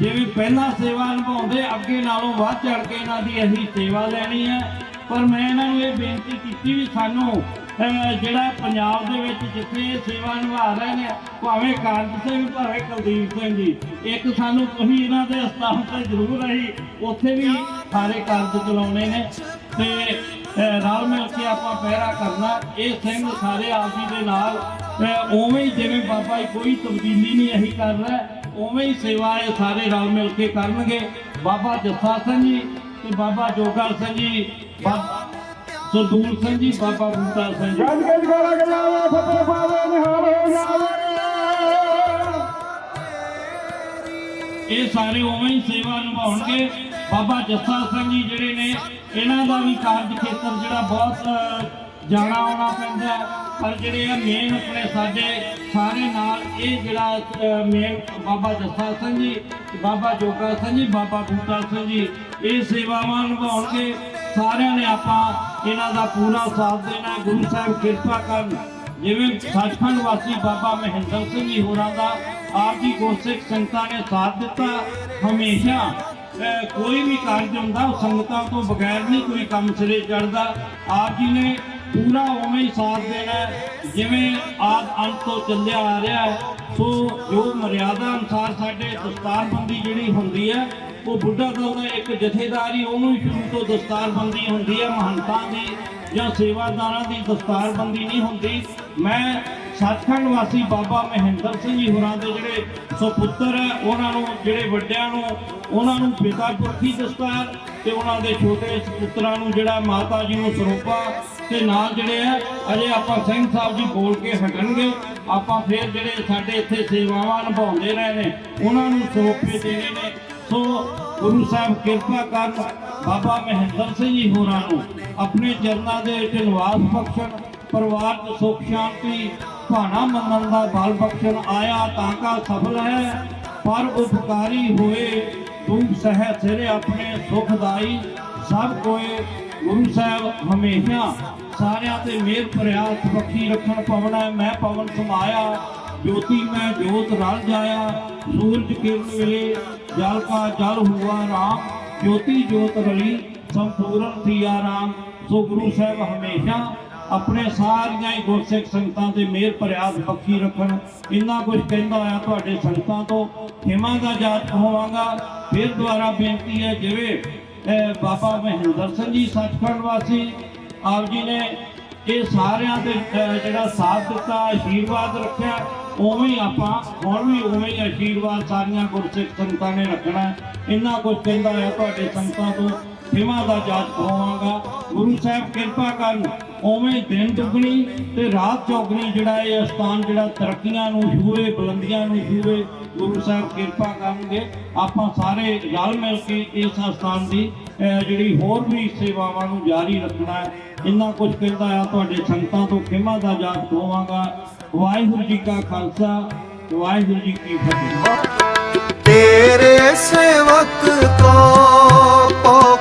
ਜਿਵੇਂ ਪਹਿਲਾਂ ਸੇਵਾ ਨਿਭਾਉਂਦੇ, ਅੱਗੇ ਨਾਲੋਂ ਵੱਧ ਚੜ ਕੇ ਇਹਨਾਂ ਦੀ ਅਸੀਂ ਸੇਵਾ ਲੈਣੀ ਹੈ। ਪਰ ਮੈਂ ਇਹਨਾਂ ਨੂੰ ਇਹ ਬੇਨਤੀ ਕੀਤੀ ਵੀ ਸਾਨੂੰ ਜਿਹੜਾ ਪੰਜਾਬ ਦੇ ਵਿੱਚ ਜਿੱਥੇ ਇਹ ਸੇਵਾ ਨਿਭਾ ਰਹੇ ਨੇ, ਭਾਵੇਂ ਕਾਰਜ ਸਿੰਘ, ਭਾਵੇਂ ਕੁਲਦੀਪ ਸਿੰਘ ਜੀ, ਇੱਕ ਸਾਨੂੰ ਤੁਸੀਂ ਇਹਨਾਂ ਦੇ ਅਸਥਾਨ ਤੇ ਜ਼ਰੂਰ ਰਹੀ ਉੱਥੇ ਵੀ ਸਾਰੇ ਕਾਰਜ ਚਲਾਉਣੇ ਨੇ ਤੇ, ਅਹ ਰਲ ਮਿਲ ਕੇ ਆਪਾਂ ਪਹਿਰਾ ਕਰਨਾ, ਇਹ ਸਿੰਘ ਸਾਰੇ ਆਪ ਦੇ ਨਾਲ ਉਵੇਂ ਹੀ ਜਿਵੇਂ ਬਾਬਾ ਜੀ ਕੋਈ ਤਬਦੀਲੀ ਨਹੀਂ ਅਸੀਂ ਕਰ ਰਿਹਾ, ਉਵੇਂ ਹੀ ਸੇਵਾ ਇਹ ਸਾਰੇ ਰਲ ਮਿਲ ਕੇ ਕਰਨਗੇ। ਬਾਬਾ ਜੱਸਾ ਸਿੰਘ ਜੀ ਤੇ ਬਾਬਾ ਜੋਗਰ ਸਿੰਘ ਜੀ, ਬਾਬਾ ਸਰਦੂਲ ਸਿੰਘ ਜੀ ਬਾਬਾ ਬੂਟਾ ਸਿੰਘ ਜੀ। ਗੱਜ ਗੱਜ ਗੋਲਾ ਗਜਾਵਾ ਫਤਿਹ ਪਾਵੇ ਨਿਹਾਲ ਜਾਵੇ ਇਹ ਸਾਰੇ ਉਵੇਂ ਹੀ ਸੇਵਾ ਨਿਭਾਉਣਗੇ। ਬਾਬਾ ਜੱਸਾ ਸਿੰਘ ਜੀ ਜਿਹੜੇ ਨੇ ਇਹਨਾਂ ਦਾ ਵੀ ਕਾਰਜ ਖੇਤਰ ਜਿਹੜਾ ਬਹੁਤ ਜਾਣਾ ਆਉਣਾ ਪੈਂਦਾ। ਪਰ ਜਿਹੜੇ ਆ ਮੇਨ ਆਪਣੇ ਸਾਡੇ ਸਾਰੇ ਨਾਲ ਇਹ ਜਿਹੜਾ ਮੇਨ ਬਾਬਾ ਜੱਸਾ ਸਿੰਘ ਜੀ ਬਾਬਾ ਜੋਗਾ ਸਿੰਘ ਜੀ ਬਾਬਾ ਬੂਟਾ ਸਿੰਘ ਜੀ ਇਹ ਸੇਵਾਵਾਂ ਨਿਭਾਉਣਗੇ। ਸਾਰਿਆਂ ਨੇ ਆਪਾਂ ਇਹਨਾਂ ਦਾ ਪੂਰਾ ਸਾਥ ਦੇਣਾ ਗੁਰੂ ਸਾਹਿਬ ਕਿਰਪਾ ਕਰਨ। ਜਿਵੇਂ ਸੱਚਖੰਡ ਵਾਸੀ ਬਾਬਾ ਮਹਿੰਦਰ ਸਿੰਘ ਜੀ ਹੋਰਾਂ ਦਾ ਆਪ ਜੀ ਗੁਰਸਿੱਖ ਸੰਗਤਾਂ ਨੇ ਸਾਥ ਦਿੱਤਾ। ਹਮੇਸ਼ਾ ਕੋਈ ਵੀ ਕਾਰਜ ਹੁੰਦਾ ਸੰਗਤਾਂ ਤੋਂ ਬਗੈਰ ਨਹੀਂ ਕੋਈ ਕੰਮ ਸਿਰੇ ਚੜਦਾ ਆਪ ਜੀ ਨੇ ਪੂਰਾ ਉਵੇਂ ਹੀ ਸਾਥ ਦੇਣਾ ਜਿਵੇਂ ਆਦ ਅੰਤ ਤੋਂ ਚੱਲਿਆ ਆ ਰਿਹਾ ਸੋ ਜੋ ਮਰਿਆਦਾ ਅਨੁਸਾਰ ਸਾਡੇ ਦਸਤਾਰਬੰਦੀ ਜਿਹੜੀ ਹੁੰਦੀ ਹੈ ਉਹ ਬੁੱਢਾ ਦਲ ਦਾ ਇੱਕ ਜਥੇਦਾਰੀ ਉਹਨੂੰ ਸ਼ੁਰੂ ਤੋਂ ਦਸਤਾਰਬੰਦੀ ਹੁੰਦੀ ਹੈ ਮਹੰਤਾਂ ਦੀ ਜਾਂ ਸੇਵਾਦਾਰਾਂ ਦੀ ਦਸਤਾਰਬੰਦੀ ਨਹੀਂ ਹੁੰਦੀ। ਮੈਂ ਸੱਚਖੰਡ ਵਾਸੀ ਬਾਬਾ ਮਹਿੰਦਰ ਸਿੰਘ ਜੀ ਹੋਰਾਂ ਦੇ ਜਿਹੜੇ ਸੁਪੁੱਤਰ ਹੈ ਉਹਨਾਂ ਨੂੰ, ਜਿਹੜੇ ਵੱਡਿਆਂ ਨੂੰ, ਉਹਨਾਂ ਨੂੰ ਪਿਤਾ ਪੁਰਖੀ ਦਸਤਾਰ ਤੇ ਉਹਨਾਂ ਦੇ ਛੋਟੇ ਸੁਪੁੱਤਰਾਂ ਨੂੰ ਜਿਹੜਾ ਮਾਤਾ ਜੀ ਨੂੰ ਸਰੋਪਾ ਤੇ ਨਾਲ ਜਿਹੜੇ ਆ, ਅਜੇ ਆਪਾਂ ਸਿੰਘ ਸਾਹਿਬ ਜੀ ਬੋਲ ਕੇ ਹਟਣਗੇ। ਆਪਾਂ ਫਿਰ ਜਿਹੜੇ ਸਾਡੇ ਇੱਥੇ ਸੇਵਾਵਾਂ ਨਿਭਾਉਂਦੇ ਰਹੇ ਨੇ, ਉਹਨਾਂ ਨੂੰ ਸਰੋਪੇ ਦੇਣੇ ਨੇ। ਸੋ ਗੁਰੂ ਸਾਹਿਬ ਕਿਰਪਾ ਕਰਨ ਬਾਬਾ ਮਹਿੰਦਰ ਸਿੰਘ ਜੀ ਹੋਰਾਂ ਨੂੰ ਆਪਣੇ ਚਰਨਾਂ ਦੇ ਵਿੱਚ ਨਿਵਾਸ ਬਖਸ਼ਣ, ਪਰਿਵਾਰ ਚ ਸੁਖ, ਸ਼ਾਂਤੀ, ਭਾਣਾ ਮੰਨਣ ਦਾ ਬਲ ਬਖਸ਼ਣ ਆਇਆ ਤਾਂ ਕਾ ਸਫਲ ਹੈ। ਪਰ ਉਪਕਾਰੀ ਹੋਏ ਦੁਖ ਸਹਿ ਸਿਰੇ ਆਪਣੇ ਸੁਖਦਾਈ ਸਭ ਕੋਏ ਗੁਰੂ ਸਾਹਿਬ ਹਮੇਸ਼ਾ ਸਾਰਿਆਂ ਤੇ ਮਿਹਰ ਪ੍ਰਿਆਸ ਬਖਸ਼ੀ ਰੱਖਣ ਪਵਣਾ ਮੈਂ ਪਵਨ ਸਮਾਇਆ, ਜੋਤੀ ਮੈਂ ਜੋਤ ਰਲ ਜਾਇਆ। ਸੂਰਜ ਕਿਰਨ ਵੇਲੇ ਜਲ ਕਾ ਜਲ ਹੁਆ ਰਾਮ, ਜੋਤੀ ਜੋਤ ਰਲੀ, ਸੰਪੂਰਨ ਥੀਆ ਰਾਮ। ਸੋ ਗੁਰੂ ਸਾਹਿਬ ਹਮੇਸ਼ਾ ਆਪਣੇ ਸਾਰੀਆਂ ਹੀ ਗੁਰਸਿੱਖ ਸੰਗਤਾਂ ਤੇ ਮਿਹਰ ਪ੍ਰਿਆਸ ਬਖਸ਼ੀ ਰੱਖਣ। ਇੰਨਾ ਕੁਝ ਕਹਿੰਦਾ ਹੋਇਆ ਤੁਹਾਡੇ ਸੰਗਤਾਂ ਤੋਂ, ਖਿਮਾ ਦਾ ਜਾਤ ਹੋਵਾਂਗਾ ਫਿਰ ਦੁਆਰਾ ਬੇਨਤੀ ਹੈ, ਜਿਵੇਂ ਬਾਬਾ ਮਹਿੰਦਰ ਸਿੰਘ ਜੀ, ਸੱਚਖੰਡ ਵਾਸੀ, ਆਪ ਜੀ ਨੇ ਇਹ ਸਾਰਿਆਂ ਦੇ ਜਿਹੜਾ ਸਾਥ ਦਿੱਤਾ, ਆਸ਼ੀਰਵਾਦ ਰੱਖਿਆ, ਉਵੇਂ ਹੀ ਆਪਾਂ ਹੁਣ ਵੀ ਉਵੇਂ ਹੀ ਆਸ਼ੀਰਵਾਦ ਸਾਰੀਆਂ ਗੁਰਸਿੱਖ ਸੰਗਤਾਂ ਨੇ ਰੱਖਣਾ ਇੰਨਾ ਕੁਝ ਕਹਿੰਦਾ ਹੈ ਤੁਹਾਡੇ ਸੰਗਤਾਂ ਤੋਂ ਖਿਮਾ ਦਾ ਜਾਤ ਹੋਵਾਂਗਾ ਗੁਰੂ ਸਾਹਿਬ ਕਿਰਪਾ ਕਰਨ, ਉਵੇਂ ਦਿਨ ਦੁਗਣੀ ਤੇ ਰਾਤ ਚੌਗਣੀ ਜਿਹੜਾ ਇਹ ਅਸਥਾਨ ਜਿਹੜਾ ਤਰੱਕੀਆਂ ਨੂੰ ਛੂਏ ਬੁਲੰਦੀਆਂ ਨੂੰ ਛੂਏ ਗੁਰੂ ਸਾਹਿਬ ਕਿਰਪਾ ਕਰਨਗੇ। ਆਪਾਂ ਸਾਰੇ ਰਲ ਮਿਲ ਕੇ ਇਸ ਅਸਥਾਨ ਦੀ ਜਿਹੜੀ ਹੋਰ ਵੀ ਸੇਵਾਵਾਂ ਨੂੰ ਜਾਰੀ ਰੱਖਣਾ ਹੈ। ਇੰਨਾ ਕੁਝ ਕਹਿੰਦਾ ਆ, ਤੁਹਾਡੇ ਸੰਗਤਾਂ ਤੋਂ ਖਿਮਾ ਦਾ ਜਾਤ ਹੋਵਾਂਗਾ ਵਾਹਿਗੁਰੂ ਜੀ ਕਾ ਖਾਲਸਾ, ਵਾਹਿਗੁਰੂ ਜੀ ਕੀ ਫਤਿਹ। ਤੇਰੇ ਸੇਵਕ ਕੋ